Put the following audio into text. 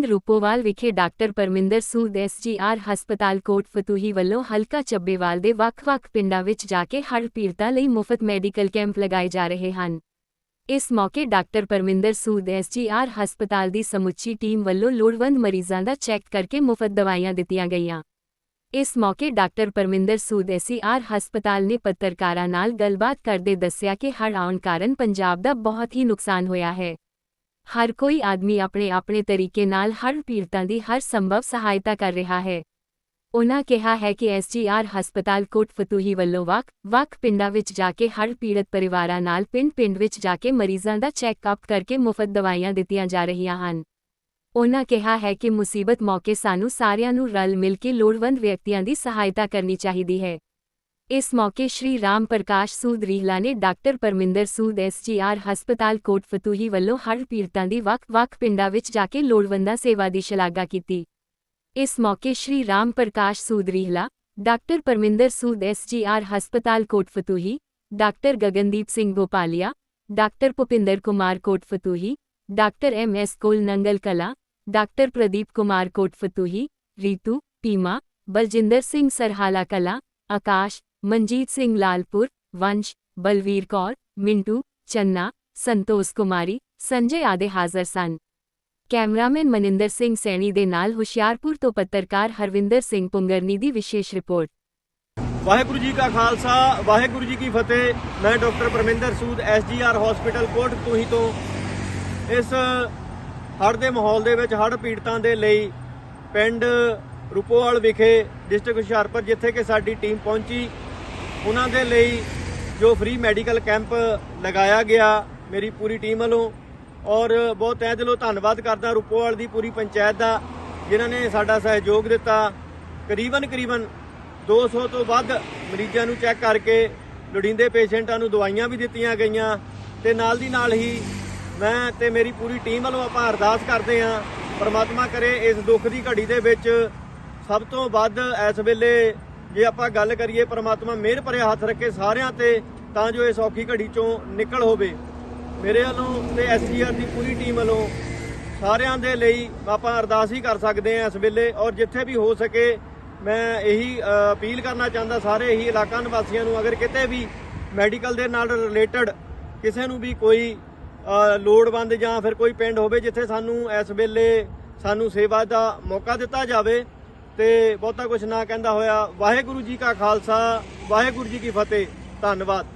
ਪਿੰਡ ਰੂਪੋਵਾਲ ਵਿਖੇ ਡਾਕਟਰ ਪਰਮਿੰਦਰ ਸੂਦ ਐਸਜੀਆਰ ਹਸਪਤਾਲ ਕੋਟ ਫਤੂਹੀ ਵੱਲੋਂ ਹਲਕਾ ਚੱਬੇਵਾਲ ਦੇ ਵੱਖ-ਵੱਖ ਪਿੰਡਾਂ ਵਿੱਚ ਜਾ ਕੇ ਹੜ੍ਹ ਪੀੜਤਾਂ ਲਈ ਮੁਫਤ ਮੈਡੀਕਲ ਕੈਂਪ ਲਗਾਏ ਜਾ ਰਹੇ ਹਨ। ਇਸ ਮੌਕੇ ਡਾਕਟਰ ਪਰਮਿੰਦਰ ਸੂਦ ਐਸਜੀਆਰ ਹਸਪਤਾਲ ਦੀ ਸਮੁੱਚੀ ਟੀਮ ਵੱਲੋਂ ਲੋੜਵੰਦ ਮਰੀਜ਼ਾਂ ਦਾ ਚੈੱਕ ਕਰਕੇ ਮੁਫਤ ਦਵਾਈਆਂ ਦਿੱਤੀਆਂ ਗਈਆਂ। ਇਸ ਮੌਕੇ ਡਾਕਟਰ ਪਰਮਿੰਦਰ ਸੂਦ ਐਸਜੀਆਰ ਹਸਪਤਾਲ ਨੇ ਪੱਤਰਕਾਰਾਂ ਨਾਲ ਗੱਲਬਾਤ ਕਰਦੇ ਦੱਸਿਆ ਕਿ ਹੜ੍ਹ ਆਉਣ ਕਾਰਨ ਪੰਜਾਬ ਦਾ ਬਹੁਤ ਹੀ ਨੁਕਸਾਨ ਹੋਇਆ ਹੈ। ਹਰ ਕੋਈ ਆਦਮੀ ਆਪਣੇ ਆਪਣੇ ਤਰੀਕੇ ਨਾਲ ਹੜ੍ਹ ਪੀੜਤਾਂ ਦੀ ਹਰ ਸੰਭਵ ਸਹਾਇਤਾ ਕਰ ਰਿਹਾ ਹੈ। ਉਨ੍ਹਾਂ ਕਿਹਾ ਹੈ ਕਿ ਐਸਜੀਆਰ ਹਸਪਤਾਲ ਕੋਟ ਫਤੂਹੀ ਵੱਲੋਂ ਵੱਖ ਵੱਖ ਪਿੰਡਾਂ ਵਿੱਚ ਜਾ ਕੇ ਹੜ੍ਹ ਪੀੜਤ ਪਰਿਵਾਰਾਂ ਨਾਲ ਪਿੰਡ-ਪਿੰਡ ਵਿੱਚ ਜਾ ਕੇ ਮਰੀਜ਼ਾਂ ਦਾ ਚੈੱਕਅਪ ਕਰਕੇ ਮੁਫਤ ਦਵਾਈਆਂ ਦਿੱਤੀਆਂ ਜਾ ਰਹੀਆਂ ਹਨ। ਉਨ੍ਹਾਂ ਕਿਹਾ ਹੈ ਕਿ ਮੁਸੀਬਤ ਮੌਕੇ ਸਾਨੂੰ ਸਾਰਿਆਂ ਨੂੰ ਰਲ ਮਿਲ ਕੇ ਲੋੜਵੰਦ ਵਿਅਕਤੀਆਂ ਦੀ ਸਹਾਇਤਾ ਕਰਨੀ ਚਾਹੀਦੀ ਹੈ। ਇਸ ਮੌਕੇ ਸ਼੍ਰੀ ਰਾਮ ਪ੍ਰਕਾਸ਼ ਸੂਦ ਰੀਹਲਾ ਨੇ ਡਾਕਟਰ ਪਰਮਿੰਦਰ ਸੂਦ ਐਸਜੀਆਰ ਹਸਪਤਾਲ ਕੋਟ ਫਤੂਹੀ ਵੱਲੋਂ ਹੜ੍ਹ ਪੀੜਤਾਂ ਦੀ ਵੱਖ-ਵੱਖ ਪਿੰਡਾਂ ਵਿੱਚ ਜਾ ਕੇ ਲੋੜਵੰਦਾਂ ਸੇਵਾ ਦੀ ਸ਼ਲਾਘਾ ਕੀਤੀ। ਇਸ ਮੌਕੇ ਸ਼੍ਰੀ ਰਾਮ ਪ੍ਰਕਾਸ਼ ਸੂਦ ਰੀਹਲਾ, ਡਾਕਟਰ ਪਰਮਿੰਦਰ ਸੂਦ ਐਸਜੀਆਰ ਹਸਪਤਾਲ Kot Fatuhi, doctor Gagandeep Singh Gopalia, doctor Bhupinder Kumar Kot Fatuhi, doctor M S ਕੋਲ ਨੰਗਲ ਕਲਾ, ਡਾਕਟਰ ਪ੍ਰਦੀਪ ਕੁਮਾਰ ਕੋਟ ਫਤੂਹੀ, ਰੀਤੂ ਪੀਮਾ ਬਲਜਿੰਦਰ ਸਿੰਘ ਸਰਹਾਲਾ ਕਲਾ, ਆਕਾਸ਼ ਮਨਜੀਤ ਸਿੰਘ ਲਾਲਪੁਰ, ਵੰਸ਼, ਬਲਵੀਰ ਕੌਰ, ਮਿੰਟੂ, ਚੰਨਾ, ਸੰਤੋਸ਼ ਕੁਮਾਰੀ, ਸੰਜੇ ਆਦੇ ਹਾਜ਼ਰ ਸਨ। ਕੈਮਰਾਮੈਨ ਮਨਿੰਦਰ ਸਿੰਘ ਸੈਣੀ ਦੇ ਨਾਲ ਹੁਸ਼ਿਆਰਪੁਰ ਤੋਂ ਪੱਤਰਕਾਰ ਹਰਵਿੰਦਰ ਸਿੰਘ ਪੁੰਗਰਨੀ ਦੀ ਵਿਸ਼ੇਸ਼ ਰਿਪੋਰਟ। ਵਾਹਿਗੁਰੂ ਜੀ ਕਾ ਖਾਲਸਾ, ਵਾਹਿਗੁਰੂ ਜੀ ਕੀ ਫਤਿਹ। ਮੈਂ doctor Parminder Sood SGR hospital Kot ਤੁਹੀ ਤੋਂ। ਇਸ ਹੜ ਦੇ ਮਾਹੌਲ ਦੇ ਵਿੱਚ ਹੜ ਪੀੜਤਾਂ ਦੇ ਲਈ ਪਿੰਡ ਰੂਪੋਵਾਲ ਵਿਖੇ, ਡਿਸਟ੍ਰਿਕਟ ਹੁਸ਼ਿਆਰਪੁਰ, ਜਿੱਥੇ ਕਿ ਸਾਡੀ ਟੀਮ ਪਹੁੰਚੀ। ਉਹਨਾਂ ਦੇ ਲਈ ਜੋ ਫ੍ਰੀ ਮੈਡੀਕਲ ਕੈਂਪ ਲਗਾਇਆ ਗਿਆ ਮੇਰੀ ਪੂਰੀ ਟੀਮ ਵੱਲੋਂ ਔਰ ਬਹੁਤ ਤਹਿ ਦਿਲੋਂ ਧੰਨਵਾਦ ਕਰਦਾ ਰੂਪੋਵਾਲ ਦੀ ਪੂਰੀ ਪੰਚਾਇਤ ਦਾ, ਜਿਨ੍ਹਾਂ ਨੇ ਸਾਡਾ ਸਹਿਯੋਗ ਦਿੱਤਾ। ਕਰੀਬਨ ਕਰੀਬਨ 200 ਤੋਂ ਵੱਧ ਮਰੀਜ਼ਾਂ ਨੂੰ ਚੈੱਕ ਕਰਕੇ ਲੋੜੀਂਦੇ ਪੇਸ਼ੈਂਟਾਂ ਨੂੰ ਦਵਾਈਆਂ ਵੀ ਦਿੱਤੀਆਂ ਗਈਆਂ ਤੇ ਨਾਲ ਦੀ ਨਾਲ ਹੀ ਮੈਂ ਤੇ ਮੇਰੀ ਪੂਰੀ ਟੀਮ ਵੱਲੋਂ ਆਪਾਂ ਅਰਦਾਸ ਕਰਦੇ ਹਾਂ, ਪਰਮਾਤਮਾ ਕਰੇ ਇਸ ਦੁੱਖ ਦੀ ਘੜੀ ਦੇ ਵਿੱਚ ਸਭ ਤੋਂ ਵੱਧ ਇਸ ਵੇਲੇ ਜੇ ਆਪਾਂ ਗੱਲ ਕਰੀਏ ਪਰਮਾਤਮਾ ਮਿਹਰ ਭਰੇ ਹੱਥ ਰੱਖੇ ਸਾਰਿਆਂ ਤੇ, ਤਾਂ ਜੋ ਇਸ ਔਖੀ ਘੜੀ ਚੋਂ ਨਿਕਲ ਹੋਵੇ। ਮੇਰੇ ਵੱਲੋਂ ਤੇ ਐਸਜੀਆਰ ਦੀ ਪੂਰੀ ਟੀਮ ਵੱਲੋਂ ਸਾਰਿਆਂ ਦੇ ਲਈ ਆਪਾਂ ਅਰਦਾਸ ਹੀ ਕਰ ਸਕਦੇ ਹਾਂ ਇਸ ਵੇਲੇ। ਔਰ ਜਿੱਥੇ ਵੀ ਹੋ ਸਕੇ, ਮੈਂ ਇਹੀ ਅਪੀਲ ਕਰਨਾ ਚਾਹੁੰਦਾ ਸਾਰੇ ਹੀ ਇਲਾਕਾ ਨਿਵਾਸੀਆਂ ਨੂੰ, ਅਗਰ ਕਿਤੇ ਵੀ ਮੈਡੀਕਲ ਦੇ ਨਾਲ ਰਿਲੇਟਡ ਕਿਸੇ ਨੂੰ ਵੀ ਕੋਈ ਲੋੜਵੰਦ ਜਾਂ ਫਿਰ ਕੋਈ ਪਿੰਡ ਹੋਵੇ ਜਿੱਥੇ ਸਾਨੂੰ ਇਸ ਵੇਲੇ ਸਾਨੂੰ ਸੇਵਾ ਦਾ ਮੌਕਾ ਦਿੱਤਾ ਜਾਵੇ ਤੇ ਬਹੁਤਾ ਕੁਝ ਨਾ ਕਹਿੰਦਾ ਹੋਇਆ। ਵਾਹਿਗੁਰੂ ਜੀ ਕਾ ਖਾਲਸਾ, ਵਾਹਿਗੁਰੂ ਜੀ ਕੀ ਫਤਿਹ। ਧੰਨਵਾਦ।